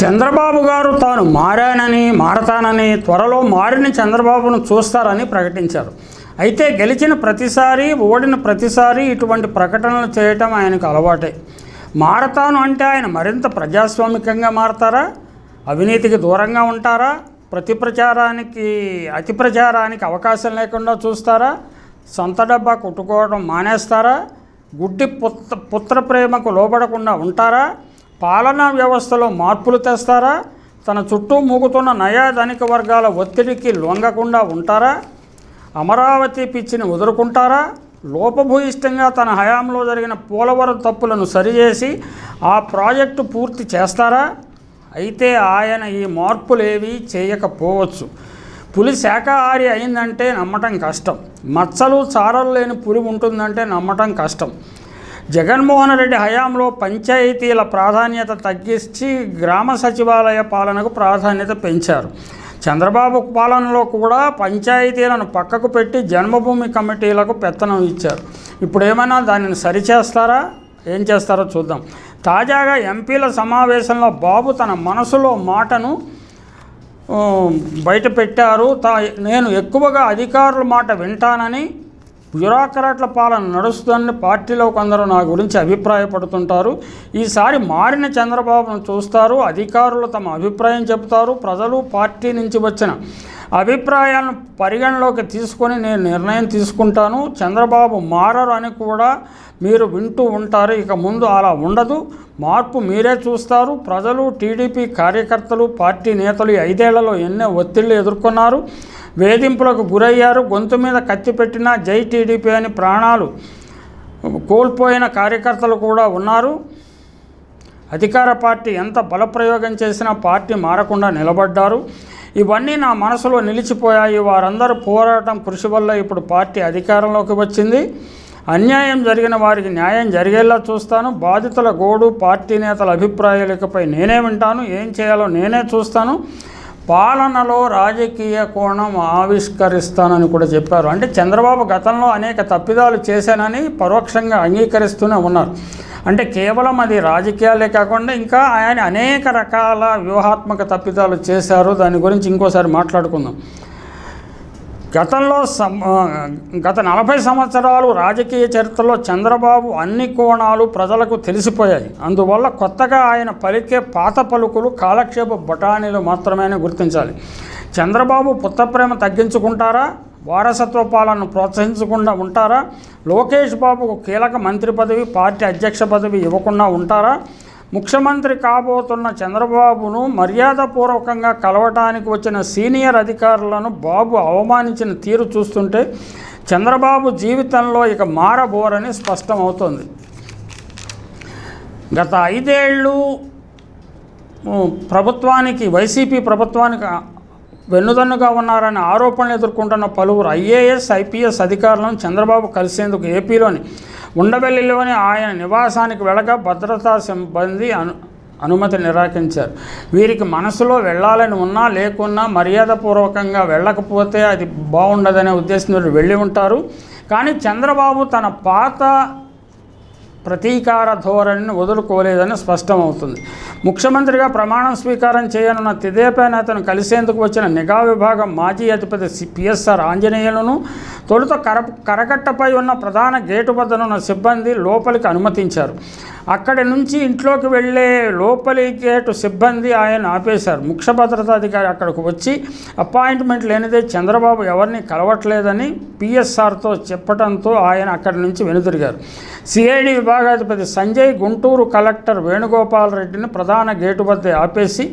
చంద్రబాబు గారు తాను మారానని మారతానని త్వరలో మారిన చంద్రబాబును చూస్తారని ప్రకటించారు. అయితే గెలిచిన ప్రతిసారి ఓడిన ప్రతిసారి ఇటువంటి ప్రకటనలు చేయటం ఆయనకు అలవాటే. మారతాను అంటే ఆయన మరింత ప్రజాస్వామికంగా మారతారా? అవినీతికి దూరంగా ఉంటారా? ప్రతి ప్రచారానికి అతి ప్రచారానికి అవకాశం లేకుండా చూస్తారా? సొంత డబ్బా కొట్టుకోవడం మానేస్తారా? గుడ్డి పుత్ర పుత్ర ప్రేమకు లోబడకుండా ఉంటారా? పాలనా వ్యవస్థలో మార్పులు తెస్తారా? తన చుట్టూ మూగుతున్న నయా ధనిక వర్గాల ఒత్తిడికి లొంగకుండా ఉంటారా? అమరావతి పిచ్చిని వదులుకుంటారా? లోపభూయిష్టంగా తన హయాంలో జరిగిన పోలవరం తప్పులను సరిచేసి ఆ ప్రాజెక్టు పూర్తి చేస్తారా? అయితే ఆయన ఈ మార్పులేవి చేయకపోవచ్చు. పులి శాకాహారి అయిందంటే నమ్మటం కష్టం. మచ్చలు చారలు లేని పులి ఉంటుందంటే నమ్మటం కష్టం. జగన్మోహన్ రెడ్డి హయాంలో పంచాయతీల ప్రాధాన్యత తగ్గించి గ్రామ సచివాలయ పాలనకు ప్రాధాన్యత పెంచారు. చంద్రబాబు పాలనలో కూడా పంచాయతీలను పక్కకు పెట్టి జన్మభూమి కమిటీలకు పెత్తనం ఇచ్చారు. ఇప్పుడు ఏమైనా దానిని సరిచేస్తారా? ఏం చేస్తారో చూద్దాం. తాజాగా ఎంపీల సమావేశంలో బాబు తన మనసులో మాటను బయట పెట్టారు తా నేను ఎక్కువగా అధికారుల మాట వింటానని బ్యూరోక్రాట్ల పాలన నడుస్తుందని పార్టీలో కొందరు నా గురించి అభిప్రాయపడుతుంటారు. ఈసారి మారిన చంద్రబాబును చూస్తారు అధికారులు తమ అభిప్రాయం చెబుతారు ప్రజలు పార్టీ నుంచి వచ్చిన అభిప్రాయాలను పరిగణలోకి తీసుకొని నేను నిర్ణయం తీసుకుంటాను. చంద్రబాబు మారరు అని కూడా మీరు వింటూ ఉంటారు. ఇక ముందు అలా ఉండదు. మార్పు మీరే చూస్తారు. ప్రజలు టీడీపీ కార్యకర్తలు పార్టీ నేతలు ఐదేళ్ళలో ఎన్నో ఒత్తిళ్ళు ఎదుర్కొన్నారు. వేధింపులకు గురయ్యారు. గొంతు మీద కత్తి పెట్టిన జై టీడీపీ అని ప్రాణాలు కోల్పోయిన కార్యకర్తలు కూడా ఉన్నారు. అధికార పార్టీ ఎంత బలప్రయోగం చేసినా పార్టీ మారకుండా నిలబడ్డారు. ఇవన్నీ నా మనసులో నిలిచిపోయాయి. వారందరూ పోరాటం కృషి వల్ల ఇప్పుడు పార్టీ అధికారంలోకి వచ్చింది. అన్యాయం జరిగిన వారికి న్యాయం జరిగేలా చూస్తాను. బాధితుల గోడు పార్టీ నేతల అభిప్రాయాలపై నేనే వింటాను. ఏం చేయాలో నేనే చూస్తాను. పాలనలో రాజకీయ కోణం ఆవిష్కరిస్తానని కూడా చెప్పారు. అంటే చంద్రబాబు గతంలో అనేక తప్పిదాలు చేశానని పరోక్షంగా అంగీకరిస్తూనే ఉన్నారు. అంటే కేవలం అది రాజకీయాలే కాకుండా ఇంకా ఆయన అనేక రకాల వ్యూహాత్మక తప్పిదాలు చేశారు. దాని గురించి ఇంకోసారి మాట్లాడుకుందాం. గతంలో గత నలభై సంవత్సరాలు రాజకీయ చరిత్రలో చంద్రబాబు అన్ని కోణాలు ప్రజలకు తెలిసిపోయాయి. అందువల్ల కొత్తగా ఆయన పలికే పాత పలుకులు కాలక్షేప బఠానీలు మాత్రమే గుర్తించాలి. చంద్రబాబు పుత్తప్రేమ తగ్గించుకుంటారా? వారసత్వ పాలనను ప్రోత్సహించకుండా ఉంటారా? లోకేష్ బాబుకు కీలక మంత్రి పదవి పార్టీ అధ్యక్ష పదవి ఇవ్వకుండా ఉంటారా? ముఖ్యమంత్రి కాబోతున్న చంద్రబాబును మర్యాదపూర్వకంగా కలవటానికి వచ్చిన సీనియర్ అధికారులను బాబు అవమానించిన తీరు చూస్తుంటే చంద్రబాబు జీవితంలో ఇక మారబోరని స్పష్టమవుతోంది. గత ఐదేళ్ళు ప్రభుత్వానికి వైసీపీ ప్రభుత్వానికి వెన్నుదన్నుగా ఉన్నారనే ఆరోపణలు ఎదుర్కొంటున్న పలువురు ఐఏఎస్ ఐపీఎస్ అధికారులను చంద్రబాబు కలిసేందుకు ఏపీలోని ఉండవెల్లిలోని ఆయన నివాసానికి వెళ్ళగా భద్రతా సిబ్బంది అను అనుమతి నిరాకరించారు. వీరికి మనసులో వెళ్ళాలని ఉన్నా లేకున్నా మర్యాదపూర్వకంగా వెళ్ళకపోతే అది బాగుండదనే ఉద్దేశంతో వెళ్ళి ఉంటారు. కానీ చంద్రబాబు తన పాత ప్రతీకార ధోరణిని వదులుకోలేదని స్పష్టమవుతుంది. ముఖ్యమంత్రిగా ప్రమాణం స్వీకారం చేయనున్న తెదేపా నేతను కలిసేందుకు వచ్చిన నిఘా విభాగం మాజీ అధిపతి పిఎస్ఆర్ ఆంజనేయులను తొలుత కర కరకట్టపై ఉన్న ప్రధాన గేటు వద్దనున్న సిబ్బంది లోపలికి అనుమతించారు. అక్కడి నుంచి ఇంట్లోకి వెళ్ళే లోపలి గేటు సిబ్బంది ఆయన ఆపేశారు. ముఖ్య భద్రతాధికారి అక్కడికి వచ్చి అపాయింట్మెంట్ లేనిదే చంద్రబాబు ఎవరిని కలవట్లేదని పిఎస్ఆర్తో చెప్పడంతో ఆయన అక్కడి నుంచి వెనుదిరిగారు. సిఐడి విభాగాధిపతి సంజయ్ గుంటూరు కలెక్టర్ వేణుగోపాల్ రెడ్డిని ప్రధాన గేటు వద్ద ఆపేసి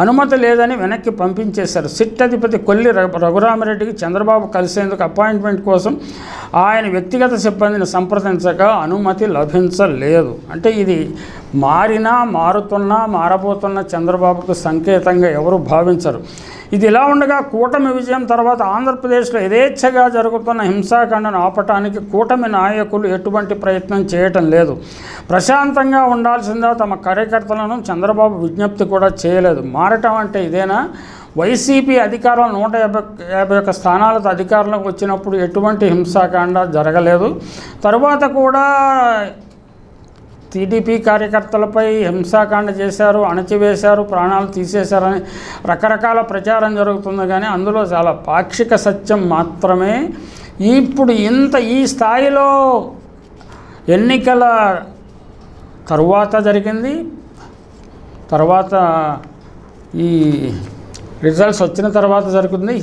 అనుమతి లేదని వెనక్కి పంపించేశారు. సిట్ అధిపతి కొల్లి రఘురామరెడ్డికి చంద్రబాబు కలిసేందుకు అపాయింట్మెంట్ కోసం ఆయన వ్యక్తిగత సిబ్బందిని సంప్రదించగా అనుమతి లభించలేదు. అంటే ఇది మారినా మారుతున్నా మారబోతున్న చంద్రబాబుకు సంకేతంగా ఎవరు భావించరు. ఇది ఇలా ఉండగా కూటమి విజయం తర్వాత ఆంధ్రప్రదేశ్లో యథేచ్ఛగా జరుగుతున్న హింసాకాండను ఆపటానికి కూటమి నాయకులు ఎటువంటి ప్రయత్నం చేయటం లేదు. ప్రశాంతంగా ఉండాల్సిందా తమ కార్యకర్తలను చంద్రబాబు విజ్ఞప్తి కూడా చేయలేదు. మారటం అంటే ఇదేనా? వైసీపీ అధికారం నూట యాభై యాభై ఒక్క స్థానాలతో అధికారంలోకి వచ్చినప్పుడు ఎటువంటి హింసాకాండ జరగలేదు. తరువాత కూడా టీడీపీ కార్యకర్తలపై హింసాకాండ చేశారు అణచివేశారు ప్రాణాలు తీసేశారని రకరకాల ప్రచారం జరుగుతుంది కానీ అందులో చాలా పాక్షిక సత్యం మాత్రమే. ఇప్పుడు ఇంత ఈ స్థాయిలో ఎన్నికల తరువాత జరిగింది. తర్వాత ఈ రిజల్ట్స్ వచ్చిన తర్వాత జరుగుతుంది.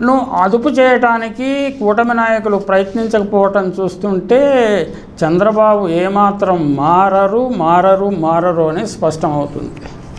ను అదుపు చేయటానికి కూటమి నాయకులు ప్రయత్నించకపోవటం చూస్తుంటే చంద్రబాబు ఏమాత్రం మారరు మారరు మారరు అని స్పష్టమవుతుంది.